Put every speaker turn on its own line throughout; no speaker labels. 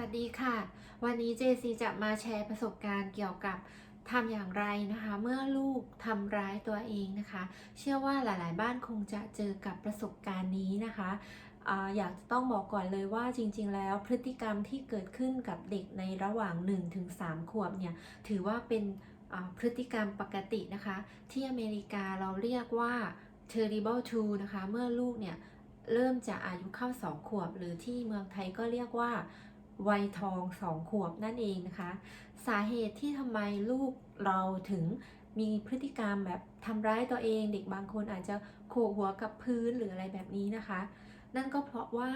วัสดีค่ะ วันนี้เจซีจะมาแชร์ประสบการณ์เกี่ยวกับทำอย่างไรนะคะ เมื่อลูกทำร้ายตัวเองนะคะ เชื่อว่าหลาย ๆ บ้านคงจะเจอกับประสบการณ์นี้นะคะอยากจะต้องบอกก่อนเลยว่าจริง ๆ แล้วพฤติกรรมที่เกิดขึ้นกับเด็กในระหว่าง 1-3 ขวบเนี่ยถือว่าเป็นพฤติกรรมปกตินะคะ ที่อเมริกาเราเรียกว่า terrible two นะคะ เมื่อลูกเนี่ยเริ่มจะอายุเข้า 2 ขวบ หรือที่เมืองไทยก็เรียกว่า วัยทองสองขวบนั่นเองนะคะ สาเหตุที่ทำไมลูกเราถึงมีพฤติกรรมแบบทำร้ายตัวเอง เด็กบางคนอาจจะโขกหัวกับพื้นหรืออะไรแบบนี้นะคะ นั่นก็เพราะว่า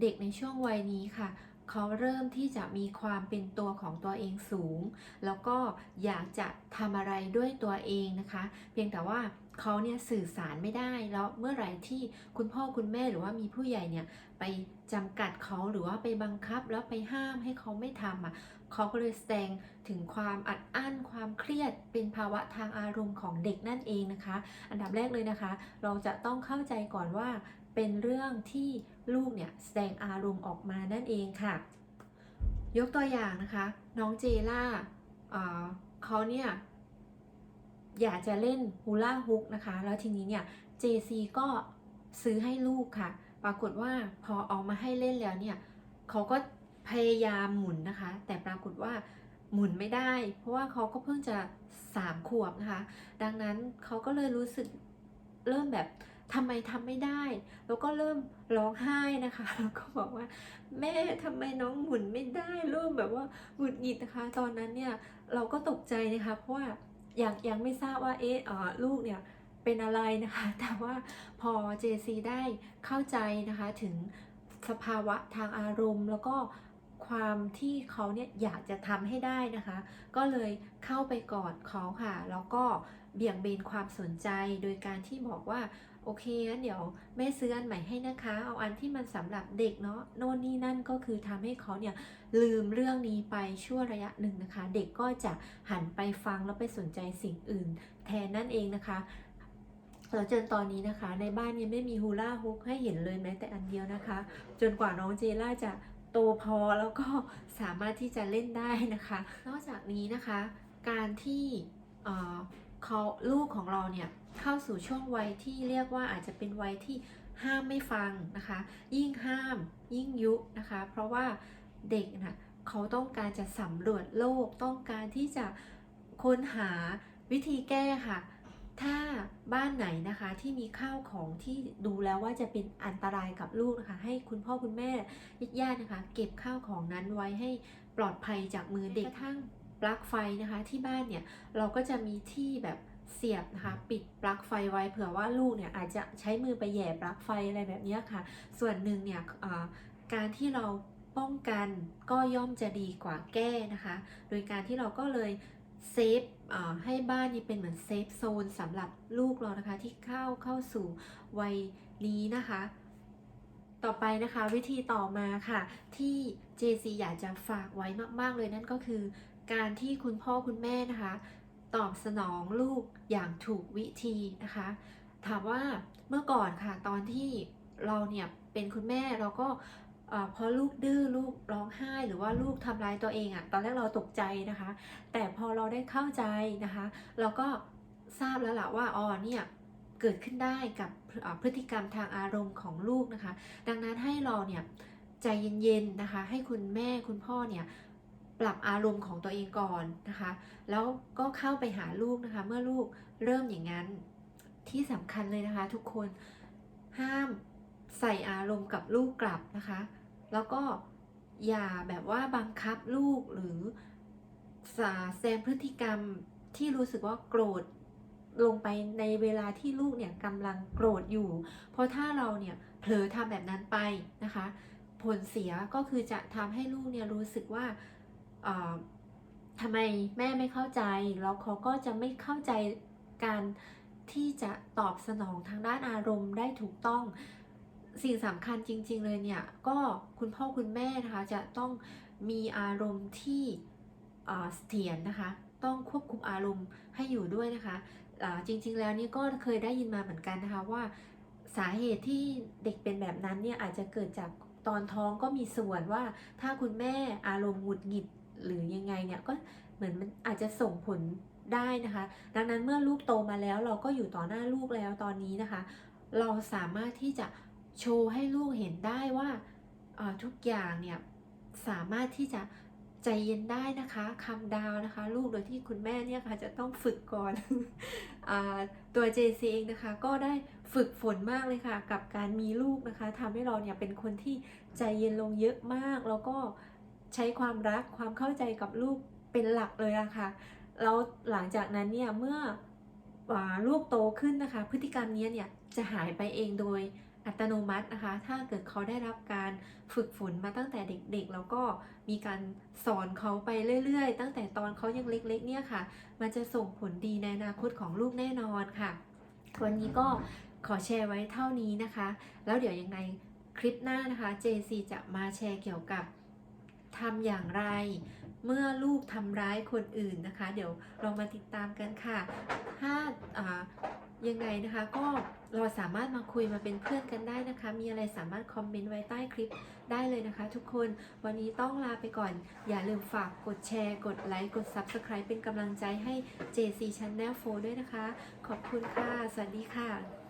เด็กในช่วงวัยนี้ค่ะ เขาเริ่มที่จะมีความเป็นตัวของตัวเองสูง แล้วก็อยากจะทำอะไรด้วยตัวเองนะคะ เพียงแต่ว่าเขาเนี่ยสื่อสารไม่ได้แล้วเมื่อไหร่ที่คุณพ่อคุณแม่หรือว่ามีผู้ใหญ่เนี่ยไปจำกัดเขาหรือว่าไปบังคับแล้วไปห้ามให้เขาไม่ทำอะเขาก็เลยแสดงถึงความอัดอั้นความเครียดเป็นภาวะทางอารมณ์ของเด็กนั่นเองนะคะ อันดับแรกเลยนะคะ เราจะต้องเข้าใจก่อนว่า เป็นเรื่องที่ลูกเนี่ยแสดงอารมณ์ออกมานั่นเองค่ะ ยกตัวอย่างนะคะ น้องเจล่าเขาเนี่ยอยากจะเล่นฮูล่าฮุกนะคะ แล้วทีนี้เนี่ย JC ก็ซื้อให้ลูกค่ะ ปรากฏว่าพอเอามาให้เล่นแล้วเนี่ยเขาก็พยายามหมุนนะคะ แต่ปรากฏว่าหมุนไม่ได้ เพราะว่าเขาก็เพิ่งจะสามขวบนะคะ ดังนั้นเขาก็เลยรู้สึกเริ่มแบบ ทำไมทำไม่ได้ แล้วก็เริ่มร้องไห้นะคะ แล้วก็บอกว่าแม่ทำไมน้องหมุนไม่ได้เริ่มแบบว่าหงุดหงิดนะคะ ตอนนั้นเนี่ยเราก็ตกใจนะคะเพราะว่ายังยังไม่ทราบว่าเอ๊ะลูกเนี่ยเป็นอะไรนะคะ แต่ว่าพอ JC ได้เข้าใจนะคะถึงสภาวะทางอารมณ์ แล้วก็ความที่เขาเนี่ยอยากจะทำให้ได้นะคะ ก็เลยเข้าไปกอดเขาค่ะ แล้วก็เบี่ยงเบนความสนใจโดยการที่บอกว่า โอเคงั้นเดี๋ยวแม่ซื้ออันใหม่ให้นะคะ เอาอันที่มันสำหรับเด็กเนาะโน่นนี่นั่นก็คือทำให้เขาเนี่ยลืมเรื่องนี้ไปชั่วระยะหนึ่งนะคะ เด็กก็จะหันไปฟังแล้วไปสนใจสิ่งอื่น แทนนั่นเองนะคะแล้วจนตอนนี้นะคะ ในบ้านยังไม่มีฮูล่าฮุกให้เห็นเลยแม้แต่อันเดียวนะคะ จนกว่าน้องเจล่าจะโตพอแล้วก็สามารถที่จะเล่นได้นะคะ นอกจากนี้นะคะ การที่ เขาลูกของเราเนี่ยเข้าสู่ช่วงวัยที่เรียกว่าอาจจะเป็นวัยที่ห้ามไม่ฟังนะคะ ยิ่งห้ามยิ่งยุนะคะ เพราะว่าเด็กนะเขาต้องการจะสำรวจโลกต้องการที่จะค้นหาวิธีแก้ค่ะ ถ้าบ้านไหนนะคะที่มีข้าวของที่ดูแล้วว่าจะเป็นอันตรายกับลูกนะคะ ให้คุณพ่อคุณแม่ญาติๆนะคะ เก็บข้าวของนั้นไว้ให้ปลอดภัยจากมือเด็กทั่ง ปลั๊กไฟนะคะที่บ้านเนี่ยเราก็จะมีที่แบบเสียบนะคะปิดปลั๊กไฟไว้เผื่อว่าลูกเนี่ยอาจจะใช้มือไปแหย่ปลั๊กไฟอะไรแบบเนี้ยค่ะ ส่วนหนึ่งเนี่ยอ่าการที่เราป้องกันก็ย่อมจะดีกว่าแก้นะคะ โดยการที่เราก็เลยเซฟอ่าให้บ้านนี้เป็นเหมือนเซฟโซนสำหรับลูกเรานะคะที่เข้าเข้าสู่วัยนี้นะคะ ต่อไปนะคะวิธีต่อมาค่ะ ที่ JC อยากจะฝากไว้มาก ๆ เลยนั่นก็คือ การที่คุณพ่อคุณแม่นะคะ ตอบสนองลูกอย่างถูกวิธีนะคะ ถามว่าเมื่อก่อนค่ะตอนที่เราเนี่ยเป็นคุณแม่เราก็เออพอลูกดื้อลูกร้องไห้หรือว่าลูกทำร้ายตัวเองอะ่ะตอนแรกเราตกใจนะคะ แต่พอเราได้เข้าใจนะคะ เราก็ทราบแล้วล่ะว่าอ๋อเนี่ยเกิดขึ้นได้กับพฤติกรรมทางอารมณ์ของลูกนะคะ ดังนั้นให้เราเนี่ยใจเย็นๆนะคะ ให้คุณแม่คุณพ่อเนี่ย ปรับอารมณ์ของตัวเองก่อนนะคะ แล้วก็เข้าไปหาลูกนะคะ เมื่อลูกเริ่มอย่างนั้นที่สำคัญเลยนะคะ ทุกคนห้ามใส่อารมณ์กับลูกกลับนะคะ แล้วก็อย่าแบบว่าบังคับลูกหรือสาแสดงพฤติกรรมที่รู้สึกว่าโกรธลงไปในเวลาที่ลูกเนี่ยกำลังโกรธอยู่ เพราะถ้าเราเนี่ยเผลอทำแบบนั้นไปนะคะ ผลเสียก็คือจะทำให้ลูกเนี่ยรู้สึกว่า ทำไมแม่ไม่เข้าใจ แล้วเขาก็จะไม่เข้าใจการที่จะตอบสนองทางด้านอารมณ์ได้ถูกต้องสิ่งสำคัญจริง ๆ เลยเนี่ย ก็คุณพ่อคุณแม่นะคะจะต้องมีอารมณ์ที่เสถียรนะคะ ต้องควบคุมอารมณ์ให้อยู่ด้วยนะคะจริง ๆ แล้วนี่ก็เคยได้ยินมาเหมือนกันนะคะว่าสาเหตุที่เด็กเป็นแบบนั้นเนี่ยอาจจะเกิดจากตอนท้องก็มีส่วนว่าถ้าคุณแม่อารมณ์หงุดหงิด หรือยังไงเนี่ยก็เหมือนมันอาจจะส่งผลได้นะคะ ดังนั้นเมื่อลูกโตมาแล้วเราก็อยู่ต่อหน้าลูกแล้วตอนนี้นะคะ เราสามารถที่จะโชว์ให้ลูกเห็นได้ว่าทุกอย่างเนี่ยสามารถที่จะใจเย็นได้นะคะคำดาวนะคะ ลูกโดยที่คุณแม่เนี่ยค่ะจะต้องฝึกก่อนอตัว JC เองนะคะ ก็ได้ฝึกฝนมากเลยค่ะ กับการมีลูกนะคะทำให้เราเนี่ยเป็นคนที่ใจเย็นลงเยอะมากแล้วก็ ใช้ความรักความเข้าใจกับลูกเป็นหลักเลยอะค่ะแล้วหลังจากนั้นเนี่ยเมื่ออลูกโตขึ้นนะคะ พฤติกรรมนี้เนี่ยจะหายไปเองโดยอัตโนมัตินะคะ ถ้าเกิดเขาได้รับการฝึกฝนมาตั้งแต่เด็กๆ แล้วก็มีการสอนเขาไปเรื่อยๆ ตั้งแต่ตอนเขายังเล็กๆ เนี่ยค่ะ มันจะส่งผลดีในอนาคตของลูกแน่นอนค่ะ วันนี้ก็ขอแชร์ไว้เท่านี้นะคะ แล้วเดี๋ยวยังไงคลิปหน้านะคะ JC จะมาแชร์เกี่ยวกับ ทำอย่างไร เมื่อลูกทำร้ายคนอื่นนะคะ เดี๋ยวเรามาติดตามกันค่ะ ถ้าอ่ายังไงนะคะก็เราสามารถมาคุยมาเป็นเพื่อนกันได้นะคะ มีอะไรสามารถคอมเมนต์ไว้ใต้คลิปได้เลยนะคะ ทุกคนวันนี้ต้องลาไปก่อน อย่าลืมฝากกดแชร์ กดไลค์ กด Subscribe เป็นกำลังใจให้ JC Channel 4 ด้วยนะคะ ขอบคุณค่ะ สวัสดีค่ะ